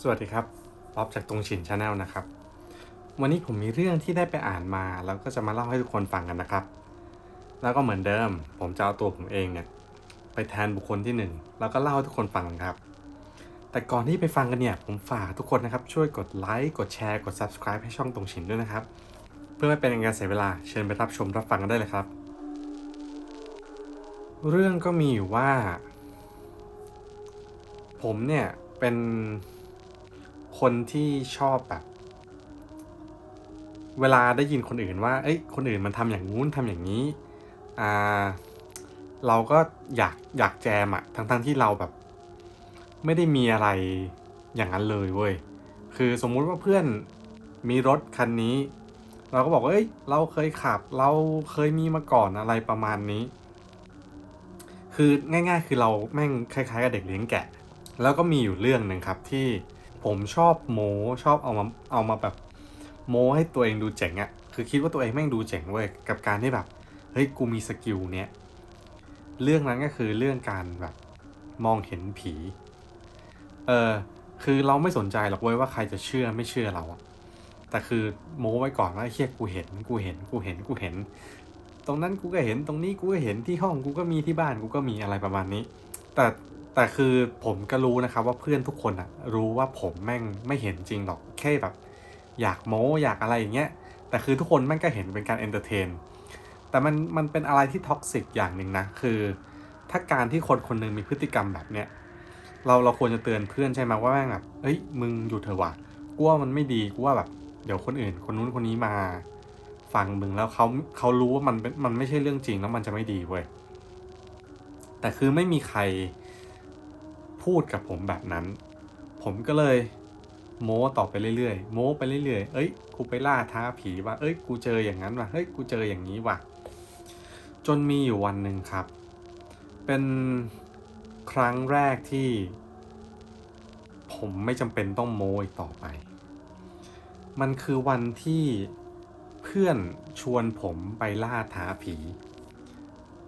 สวัสดีครับป๊อบจากตรงฉินชาแนลนะครับ วันนี้ผมมีเรื่องที่ได้ไปอ่านมา แล้วก็จะมาเล่าให้ทุกคนฟังกันนะครับ แล้วก็เหมือนเดิม ผมจะเอาตัวผมเองเนี่ยไปแทนบุคคลที่หนึ่งแล้วก็เล่าให้ทุกคนฟังครับ แต่ก่อนที่ไปฟังกันเนี่ย ผมฝากทุกคนนะครับ ช่วยกดไลค์ กดแชร์ กด subscribe ให้ช่องตรงฉินด้วยนะครับ เพื่อไม่เป็นการเสียเวลา เชิญไปรับชมรับฟังกันได้เลยครับ เรื่องก็มีอยู่ว่า ผมเนี่ยเป็น คนที่ชอบแบบ เวลาได้ยินคนอื่นว่า เอ้ย คนอื่นมันทำอย่างงู้นทำอย่างนี้ อ่า เราก็อยากอยากแจมอะทั้งทั้งที่เราแบบ ไม่ได้มีอะไรอย่างนั้นเลยเว้ย คือสมมุติว่าเพื่อนมีรถคันนี้ เราก็บอกเอ้ย เราเคยขับ เราเคยมีมาก่อนอะไรประมาณนี้ คือง่าย ๆ คือเราแม่งคล้ายๆกับเด็กเลี้ยงแกะ แล้วก็มีอยู่เรื่องหนึ่งครับที่ ผมชอบโม้ชอบเอามาเอามาแบบโม้ให้ตัวเองดูเจ๋งอะ่ะคือคิดว่าตัวเองแม่งดูเจ๋งเว้ยกับการที่แบบเฮ้ยกูมีสกิลเนี้ยเรื่องนั้นก็คือเรื่องการแบบมองเห็นผีเออคือเราไม่สนใจหรอกเว้ยว่าใครจะเชื่อไม่เชื่อเราอะแต่คือโม้ไว้ก่อนว่าเฮียกูเห็นกูเห็นกูเห็นกูเห็น ตรงนั้นกูก็เห็นตรงนี้กูก็เห็นที่ห้องกูก็มีที่บ้านกูก็มีอะไรประมาณนี้ แต่ แต่คือผมก็รู้นะครับว่าเพื่อนทุกคนอะรู้ว่าผมแม่งไม่เห็นจริงหรอกแค่แบบ อยากโม้อยากอะไรอย่างเงี้ยแต่คือทุกคนแม่งก็เห็นเป็นการเอนเตอร์เทนแต่มันมันเป็นอะไรที่ท็อกซิกอย่างหนึ่งนะคือ ถ้าการที่คนคนหนึงมีพฤติกรรมแบบเนี้ยเราเราควรจะเตือนเพื่อนใช่ไหมว่าแม่งแบบเอ้ยมึงหยุดเถอะวะกูว่ามันไม่ดีกูว่าแบบเดี๋ยวคนอื่น คนนู้นคนนี้มาฟังมึงแล้วเขาเขารู้ว่ามันเป็นมันไม่ใช่เรื่องจริงแล้วมันจะไม่ดีเว้ยแต่คือไม่มีใคร พูดกับผมแบบนั้น ผมก็เลยโม้ต่อไปเรื่อยๆ โม้ไปเรื่อยๆ เอ้ย กูไปล่าท้าผีว่ะเอ้ย กูเจออย่างนั้นว่ะ เฮ้ย กูเจออย่างนี้ว่ะ จนมีอยู่วันหนึ่งครับ เป็นครั้งแรกที่ ผมไม่จำเป็นต้องโม้อีกต่อไป มันคือวันที่เพื่อนชวนผมไปล่าท้าผี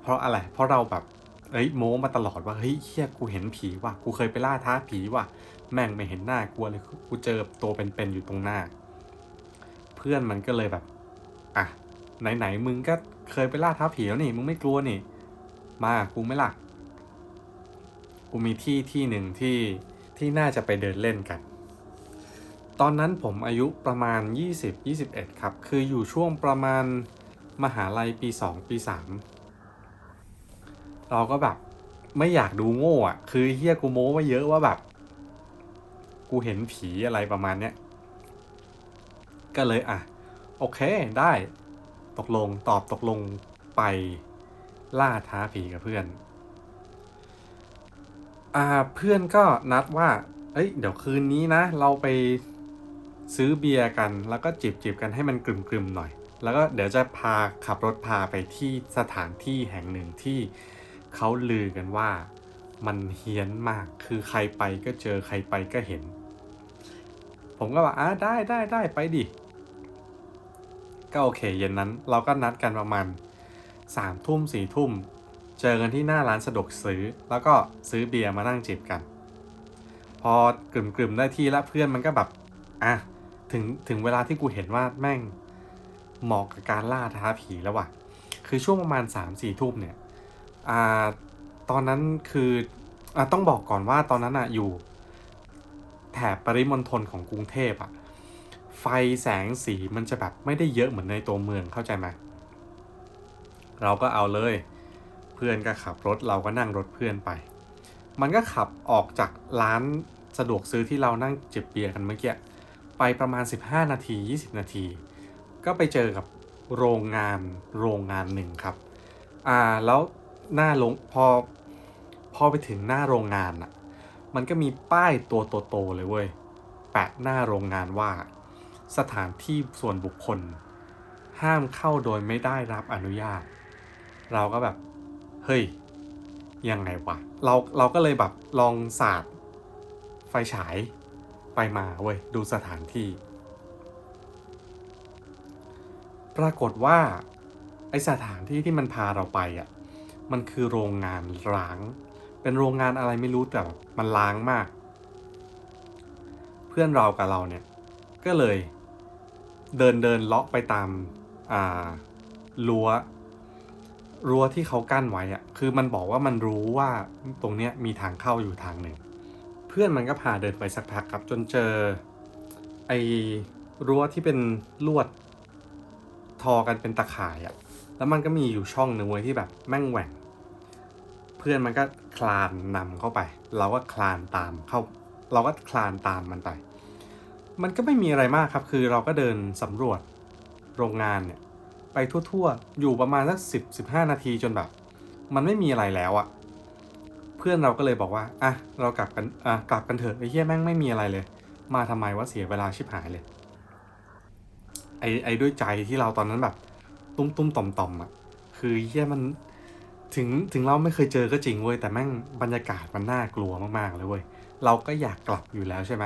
เพราะอะไร เพราะเราแบบ เอ้ยโม้มาตลอดว่าเฮ้ยเฮียกูเห็นผีว่ะกูเคยไปล่าท้าผีว่ะแม่งไม่เห็นหน้ากลัวเลยกูเจอตัวเป็นๆอยู่ตรงหน้า เพื่อนมันก็เลยแบบอะไหนๆมึงก็เคยไปล่าท้าผีแล้วนี่มึงไม่กลัวนี่ มากูไม่ล่ะกูมีที่ที่หนึ่งที่ที่น่าจะไปเดินเล่นกัน ตอนนั้นผมอายุประมาณ 20-21 ครับ คืออยู่ช่วงประมาณมหาลัยปี 2 ปี 3 เราก็แบบ ไม่อยากดูโง่อะคือเฮียกูโม้มาเยอะว่าแบบ กูเห็นผีอะไรประมาณเนี้ยก็เลยอะ โอเคได้ ตกลงตอบตกลงไปล่าท้าผีกับเพื่อน อ่าเพื่อนก็นัดว่า เอ้ย เดี๋ยวคืนนี้นะ เราไปซื้อเบียร์กัน แล้วก็จิบจิบกันให้มันกลุ่มๆหน่อย แล้วก็เดี๋ยวจะพาขับรถพาไปที่สถานที่แห่งหนึ่งที่ เขาลือกันว่ามันเฮี้ยนมากคือใครไปก็เจอใครไปก็เห็น ผมก็บอกอะได้ได้ได้ไปดิ ก็โอเค เย็นนั้นเราก็นัดกันประมาณสามทุ่มสี่ทุ่ม เจอกันที่หน้าร้านสะดวกซื้อ แล้วก็ซื้อเบียร์มานั่งจิบกัน พอกลุ่มๆได้ที่แล้วเพื่อนมันก็แบบอะถึงถึงเวลาที่กูเห็นว่าแม่งเหมาะกับการล่าท้าผีแล้วว่ะ คือช่วงประมาณสามสี่ทุ่มเนี่ย อ่าตอนนั้นคืออ่าต้องบอกก่อนว่าตอนนั้นอะอยู่ แถบปริมณฑลของกรุงเทพอะไฟแสงสีมันจะแบบไม่ได้เยอะเหมือนในตัวเมืองเข้าใจไหมเราก็เอาเลย เพื่อนก็ขับรถเราก็นั่งรถเพื่อนไป มันก็ขับออกจากร้านสะดวกซื้อที่เรานั่งจิบเบียร์กันเมื่อกี้ไปประมาณ 15 นาที 20 นาที ก็ไปเจอกับโรงงานโรงงานหนึ่งครับ อ่า แล้ว หน้าโรงพอพอไปถึงหน้าโรงงานอะมันก็มีป้ายตัวโตๆเลยเว้ย แปะหน้าโรงงานว่า สถานที่ส่วนบุคคล ห้ามเข้าโดยไม่ได้รับอนุญาต เราก็แบบ เฮ้ย ยังไงวะ เราเราก็เลยแบบลองสาดไฟฉายไปมาเว้ย ดูสถานที่ ปรากฏว่า ไอสถานที่ที่มันพาเราไปอะ มันคือโรงงานร้าง เป็นโรงงานอะไรไม่รู้แต่มันล้างมาก เพื่อนเรากับเราเนี่ย ก็เลยเดินเดินเลาะไปตามอ่ารั้วรั้วที่เขากั้นไว้อะคือมันบอกว่ามันรู้ว่าตรงเนี้ยมีทางเข้าอยู่ทางหนึ่ง เพื่อนมันก็พาเดินไปสักพักครับ จนเจอ ไอ้รั้วที่เป็นลวดทอกันเป็นตะข่ายอะ แล้วมันก็มีอยู่ช่องหนึ่งไว้ยที่แบบแม่งแหว่ง เพื่อนมันก็คลานนำเข้าไป เราก็คลานตามเข้า เราก็คลานตามมันไป มันก็ไม่มีอะไรมากครับ คือเราก็เดินสำรวจโรงงานเนี่ย ไปทั่วๆ อยู่ประมาณสักสิบสิบห้านาทีจนแบบ มันไม่มีอะไรแล้วอะเพื่อนเราก็เลยบอกว่าอะเรากลับกันอะกลับกันเถอะไอ้เหี้ยแม่งไม่มีอะไรเลย มาทำไมว่าเสียเวลาชิบหายเลยไอ้ไอ้ด้วยใจที่เราตอนนั้นแบบ ตุ้มตุ้มต่อมต่อมอะ คือเหี้ยมันถึงถึงเราไม่เคยเจอก็จริงเว้ยแต่แม่งบรรยากาศมันน่ากลัวมากๆเลยเว้ยเราก็อยากกลับอยู่แล้วใช่ไหม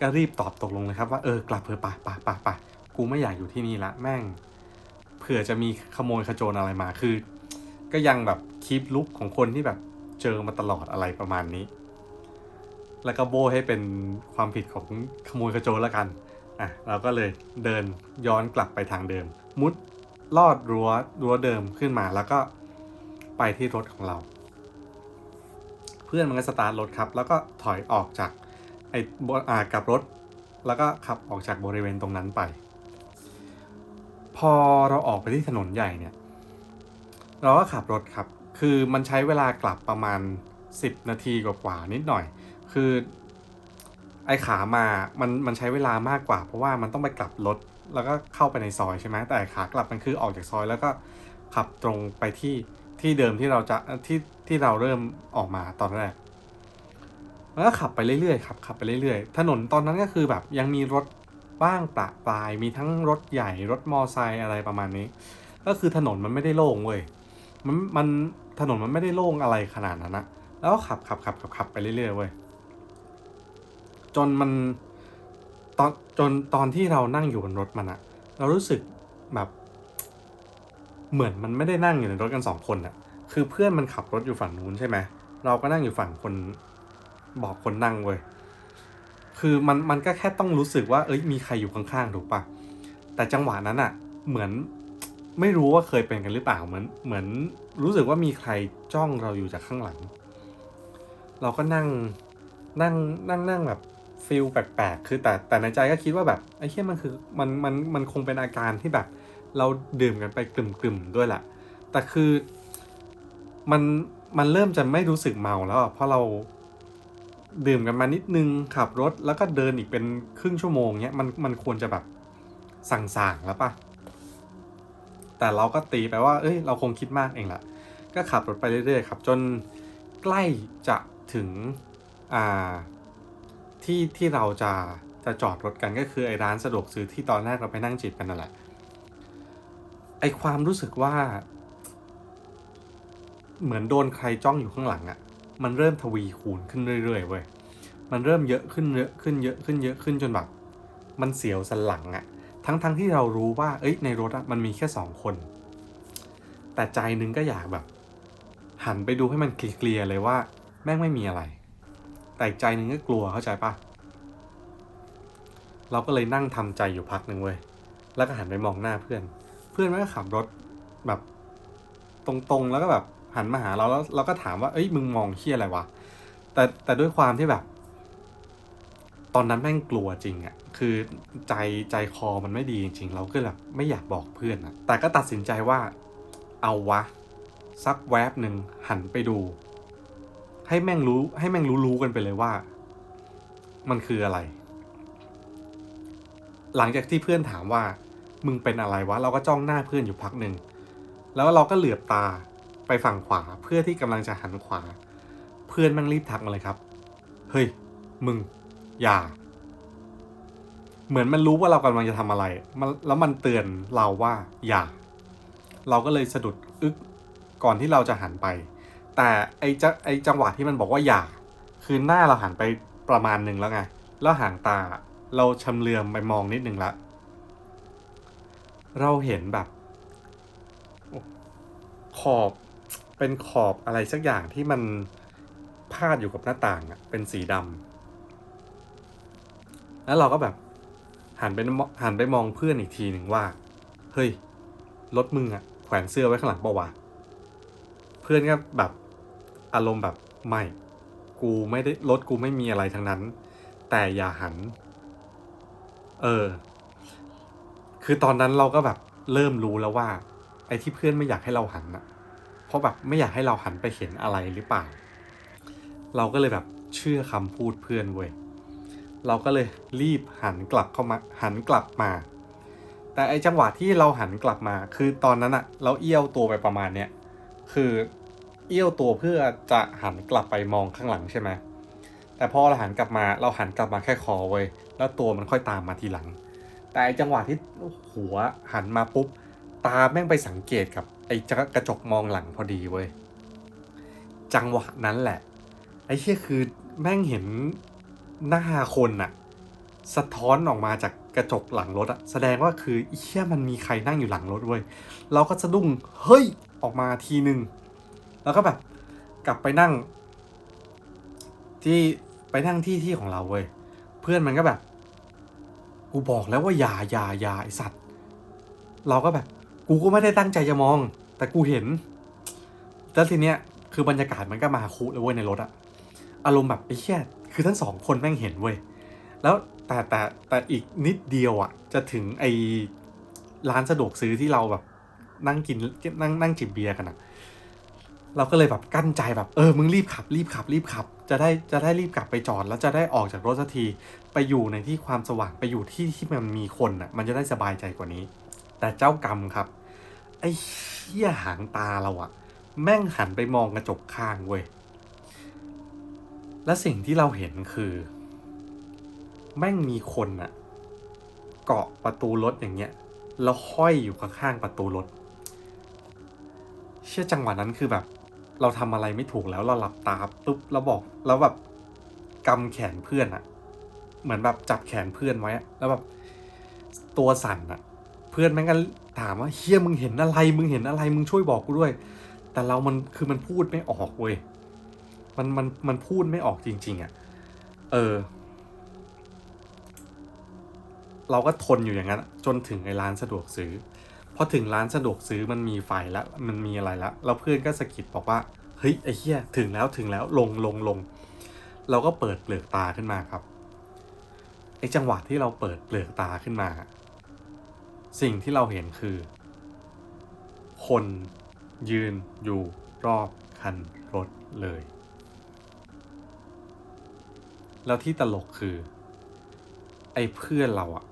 ก็รีบตอบตกลงเลยครับว่าเออกลับเถอะปะปะปะปะกูไม่อยากอยู่ที่นี่ละแม่ง เผื่อจะมีขโมยขโจรอะไรมาคือ ก็ยังแบบคีปลุกของคนที่แบบเจอมาตลอดอะไรประมาณนี้ แล้วก็โบให้เป็นความผิดของขโมยขโจรแล้วกันอะเราก็เลยเดินย้อนกลับไปทางเดิม มุด ลอดรั้วรั้วเดิมขึ้นมาแล้วก็ไปที่รถของเรา เพื่อนมันก็สตาร์ทรถครับ แล้วก็ถอยออกจากไอ้บอ่ากลับรถ แล้วก็ขับออกจากบริเวณตรงนั้นไป พอเราออกไปที่ถนนใหญ่เนี่ย เราก็ขับรถครับ คือมันใช้เวลากลับประมาณ 10 นาทีกว่าๆนิดหน่อย คือไอ้ขามา มันมันใช้เวลามากกว่า เพราะว่ามันต้องไปกลับรถ แล้วก็เข้าไปในซอยใช่ไหมแต่ขากลับมันคือออกจากซอยแล้วก็ขับตรงไปที่ที่เดิมที่เราจะที่ที่เราเริ่มออกมาตอนแรกแล้วก็ขับไปเรื่อยๆครับขับไปเรื่อยๆถนนตอนนั้นก็คือแบบยังมีรถบ้างประปรายมีทั้งรถใหญ่รถมอไซค์อะไรประมาณนี้ ก็คือถนนมันไม่ได้โล่งเว้ยมันมันถนนมันไม่ได้โล่งอะไรขนาดนั้นนะแล้วก็ขับขับขับขับขับไปเรื่อยๆเว้ยจนมัน ตอนจนตอนที่เรานั่งอยู่บนรถมันอะเรารู้สึกแบบเหมือนมันไม่ได้นั่งอยู่ในรถกันสองคนอะคือเพื่อนมันขับรถอยู่ฝั่งนู้นใช่ไหมเราก็นั่งอยู่ฝั่งคนบอกคนนั่งเว้ยคือมันมันก็แค่ต้องรู้สึกว่า เอ้ยมีใครอยู่ข้างๆถูกปะแต่จังหวะนั้นอะเหมือนไม่รู้ว่าเคยเป็นกันหรือเปล่าเหมือนเหมือนรู้สึกว่ามีใครจ้องเราอยู่จากข้างหลัง เราก็นั่งนั่งนั่งนั่งแบบ ฟิลแปลกๆ คือแต่แต่ในใจก็คิดว่าแบบไอ้เหี้ยมันคือมันมันมันคงเป็นอาการที่แบบ เราดื่มกันไปกลุ่มๆด้วยแหละแต่คือมันมันเริ่มจะไม่รู้สึกเมาแล้วอะเพราะเราดื่มกันมานิดนึงขับรถแล้วก็เดินอีกเป็นครึ่งชั่วโมงเนี้ยมันมันควรจะแบบสั่งๆแล้วปะแต่เราก็ตีไปว่า เอ้ย เราคงคิดมากเองแหละก็ขับรถไปเรื่อยๆครับ จนใกล้จะถึงอ่า ที่ที่เราจะจะจอดรถกันก็คือไอ้ร้านสะดวกซื้อที่ตอนแรกเราไปนั่งจิบกันนั่นแหละไอ้ความรู้สึกว่า เหมือนโดนใครจ้องอยู่ข้างหลังอะมันเริ่มทวีคูณขึ้นเรื่อยๆเว้ยมันเริ่มเยอะขึ้นเยอะขึ้นเยอะขึ้นเยอะขึ้นจนแบบมันเสียวสันหลังอะทั้งๆทที่เรารู้ว่า เอ้ย ในรถอะมันมีแค่สองคน แต่ใจนึงก็อยากแบบ หันไปดูให้มันเคลียร์เลยว่า แม่งไม่มีอะไร แต่ใจหนึ่งก็กลัวเข้าใจปะเราก็เลยนั่งทำใจอยู่พักหนึ่งเว้ย แล้วก็หันไปมองหน้าเพื่อน เพื่อนมันก็ขับรถแบบ ตรงๆ แล้วก็แบบหันมาหาเราแล้วเราก็ถามว่า เอ้ยมึงมองเฮียอะไรวะ แต่แต่ด้วยความที่แบบ ตอนนั้นแม่งกลัวจริงอะคือใจใจคอมันไม่ดีจริงๆเราก็แบบไม่อยากบอกเพื่อนอะแต่ก็ตัดสินใจว่า เอาวะ สักแวบหนึ่งหันไปดู ให้แม่งรู้ให้แม่งรู้รู้ๆกันไปเลยว่า มันคืออะไร หลังจากที่เพื่อนถามว่า มึงเป็นอะไรวะ เราก็จ้องหน้าเพื่อนอยู่พักหนึ่ง แล้วเราก็เหลือบตาไปฝั่งขวาเพื่อที่กำลังจะหันขวา เพื่อนแม่งรีบทักมาเลยครับ เฮ้ย มึง อย่า เหมือนมันรู้ว่าเรากำลังจะทำอะไรมันแล้วมันเตือนเราว่า อย่า เราก็เลยสะดุดอึกก่อนที่เราจะหันไป แต่ไอ้จะไอ้จังหวะที่มันบอกว่าอย่าคือหน้าเราหันไปประมาณหนึ่งแล้วไง แล้วห่างตาเราชำเลือมไปมองนิดหนึ่งละ เราเห็นแบบ ขอบเป็นขอบอะไรสักอย่างที่มันพาดอยู่กับหน้าต่างอะเป็นสีดำแล้วเราก็แบบ หันไปหันไปมองเพื่อนอีกทีหนึ่งว่า เฮ้ยรถมึงอะแขวนเสื้อไว้ข้างหลังเปล่าวะเพื่อนก็แบบ อารมณ์แบบไม่ กูไม่ได้รถกูไม่มีอะไรทั้งนั้น แต่อย่าหัน เออ คือตอนนั้นเราก็แบบเริ่มรู้แล้วว่า ไอ้ที่เพื่อนไม่อยากให้เราหันอะเพราะแบบไม่อยากให้เราหันไปเห็นอะไรหรือเปล่า เราก็เลยแบบเชื่อคำพูดเพื่อนเว้ยเราก็เลยรีบหันกลับเข้ามา หันกลับมา แต่ไอจังหวะที่เราหันกลับมา คือตอนนั้นอะเราเอี้ยวตัวไปประมาณเนี้ยคือ เอี้ยวตัวเพื่อจะหันกลับไปมองข้างหลังใช่ไหมแต่พอเราหันกลับมาเราหันกลับมาแค่คอเว้ยแล้วตัวมันค่อยตามมาทีหลัง แต่จังหวะที่หัวหันมาปุ๊บตาแม่งไปสังเกตกับไอ้กระจกมองหลังพอดีเว้ยจังหวะนั้นแหละ ไอ้เชี่ยคือแม่งเห็นหน้าคนอะสะท้อนออกมาจากกระจกหลังรถอะแสดงว่าคือไอ้เชี่ยมันมีใครนั่งอยู่หลังรถเว้ยเราก็สะดุ้งเฮ้ยออกมาทีนึง แล้วก็แบบกลับไปนั่ง ที่ไปนั่งที่ที่ของเราเว้ยเพื่อนมันก็แบบ กูบอกแล้วว่าอย่าอย่าอย่าไอสัตว์ เราก็แบบ กูก็ไม่ได้ตั้งใจจะมอง แต่กูเห็นแล้วทีเนี้ยคือบรรยากาศมันก็มาคุเลยเว้ยในรถอะอารมณ์แบบไอ้แค่คือทั้งสองคนแม่งเห็นเว้ยแล้วแต่แต่แต่อีกนิดเดียวอะจะถึงไอร้านสะดวกซื้อที่เราแบบ นั่งกินนั่งนั่งจิบเบียร์กันอะ เราก็เลยแบบกั้นใจแบบเออมึงรีบขับ รีบขับ รีบขับ จะได้จะได้รีบกลับไปจอด แล้วจะได้ออกจากรถสักทีไปอยู่ในที่ความสว่างไปอยู่ที่ที่มันมีคนอะมันจะได้สบายใจกว่านี้ แต่เจ้ากรรมครับ ไอ้เหี้ยหางตาเราอะแม่งหันไปมองกระจกข้างเว้ยและสิ่งที่เราเห็นคือ แม่งมีคนอะเกาะประตูรถอย่างเงี้ยแล้วห้อยอยู่ข้างๆประตูรถ เชื่อจังหวะนั้นคือแบบ เราทำอะไรไม่ถูกแล้วเราหลับตาปุ๊บแล้วบอกแล้วแบบกำแขนเพื่อนอะเหมือนแบบจับแขนเพื่อนไว้แล้วแบบตัวสั่นอะเพื่อนแม่งก็ถามว่าเฮียมึงเห็นอะไร มึงเห็นอะไรมึงช่วยบอกกูด้วย แต่เรามันคือมันพูดไม่ออกเว้ยมันมันมันพูดไม่ออกจริง ๆอะเออ เราก็ทนอยู่อย่างนั้น จนถึงไอ้ร้านสะดวกซื้อ พอถึงร้านสะดวกซื้อมันมีไฟแล้วมันมีอะไรแล้วแล้วเพื่อนก็สะกิดบอกว่าเฮ้ยไอ้เหี้ยถึงแล้วถึงแล้วลงลงลงเราก็เปิดเปลือกตาขึ้นมาครับไอ้จังหวะที่เราเปิดเปลือกตาขึ้นมา สิ่งที่เราเห็นคือ คนยืนอยู่รอบคันรถเลย แล้วที่ตลกคือ ไอ้เพื่อนเราอะ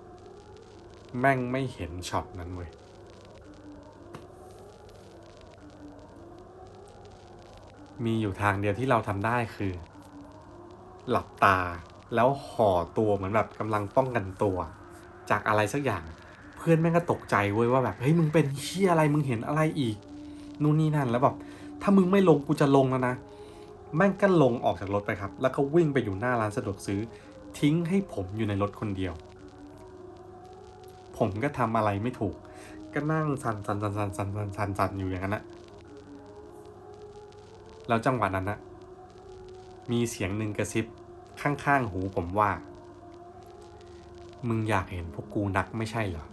แม่งไม่เห็นช็อตนั้นเว้ย มีอยู่ทางเดียวที่เราทำได้คือ หลับตาแล้วห่อตัวเหมือนแบบกำลังป้องกันตัว จากอะไรสักอย่าง เพื่อนแม่งก็ตกใจเว้ยว่าแบบเฮ้ยมึงเป็นเชี่ยอะไรมึงเห็นอะไรอีกนู่นนี่นั่นแล้วแบบถ้ามึงไม่ลงกูจะลงแล้วนะแม่งก็ลงออกจากรถไปครับ แล้วก็วิ่งไปอยู่หน้าร้านสะดวกซื้อ ทิ้งให้ผมอยู่ในรถคนเดียว ผมก็ทำอะไรไม่ถูก ก็นั่งสันสันสันสันสันสันสันอยู่อย่างนั้นแหละ แล้วจังหวะนั้นนะมีเสียงหนึ่งกระซิบข้างๆหูผมว่า มึงอยากเห็นพวกกูนักไม่ใช่เหรอ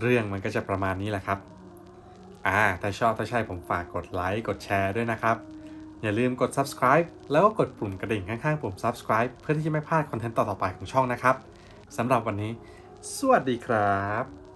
เรื่องมันก็จะประมาณนี้แหละครับ อ่า ถ้าชอบถ้าใช่ผมฝากกดไลค์กดแชร์ด้วยนะครับ อย่าลืมกด subscribe แล้วก็กดปุ่มกระดิ่งข้างๆปุ่ม subscribe เพื่อที่จะไม่พลาดคอนเทนต์ต่อๆไปของช่องนะครับสำหรับวันนี้ สวัสดีครับ